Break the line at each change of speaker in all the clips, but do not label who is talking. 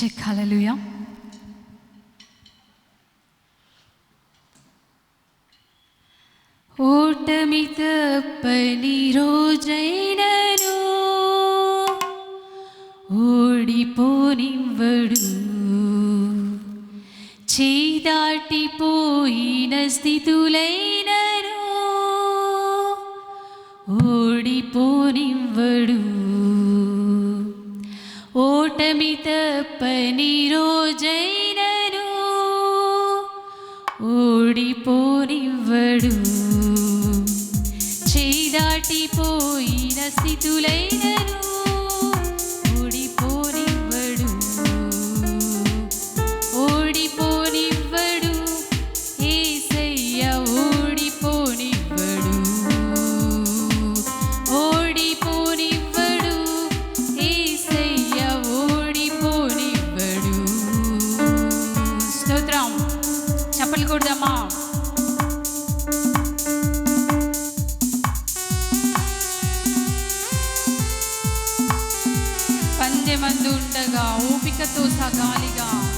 Check హల్లెలూయా ఓటమి తప్పని రోజైనను ఓడిపోనివ్వడు. చేదాటిపోయిన స్థితులైనను చేదాటిపోయిన స్థితులైనను పందెమందు ఉండగా ఓపికతో సగాలిగా.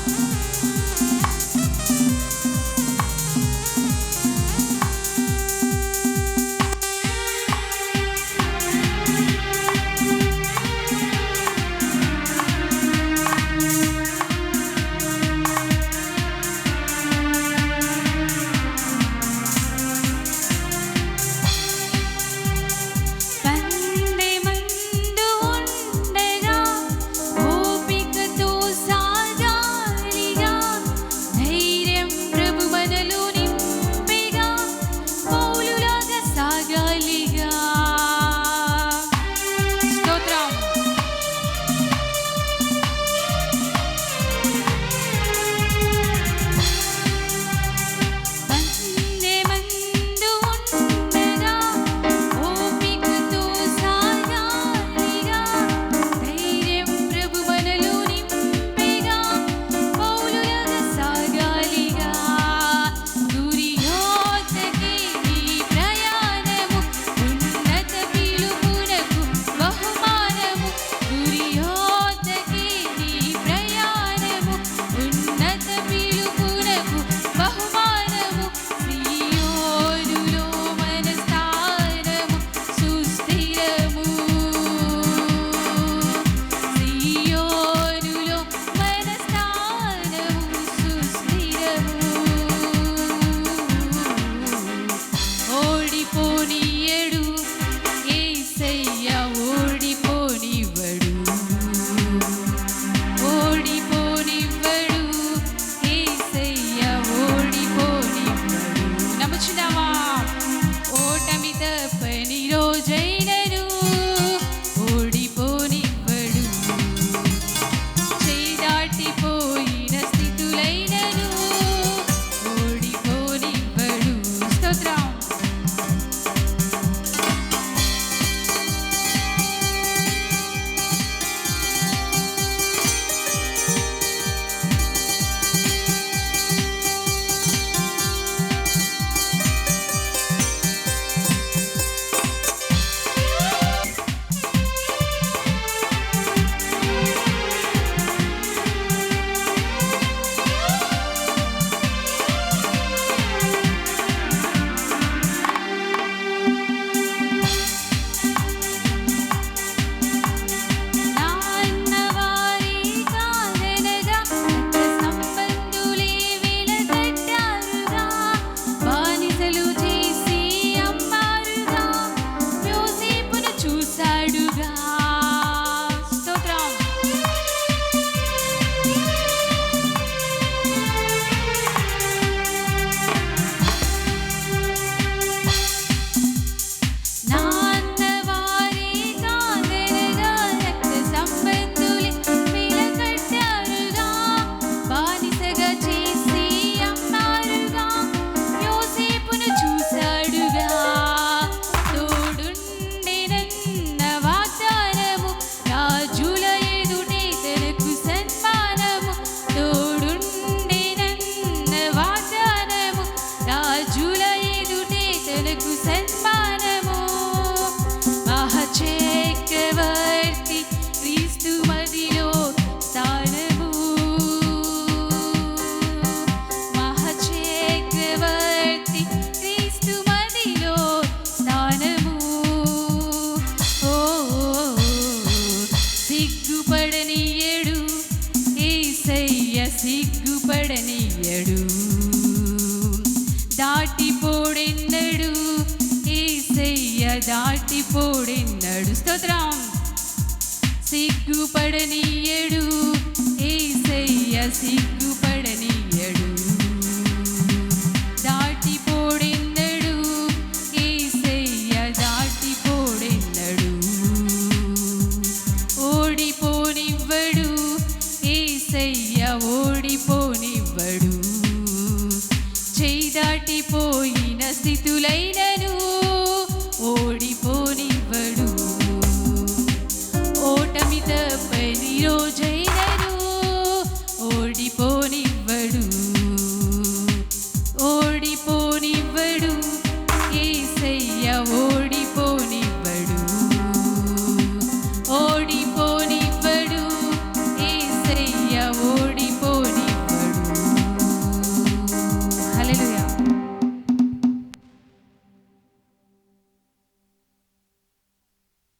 నీయడు స్తోత్రం సిగ్గుపడనీయడు ఏసయ్య సిగ్గుపడనీయడు దాటిపోడెన్నడు ఏసయ్య దాటిపోడెన్నడు ఓడిపోనివ్వడు ఏసయ్య ఓడిపోనివ్వడు. చేయి దాటిపోయిన స్థితులైనను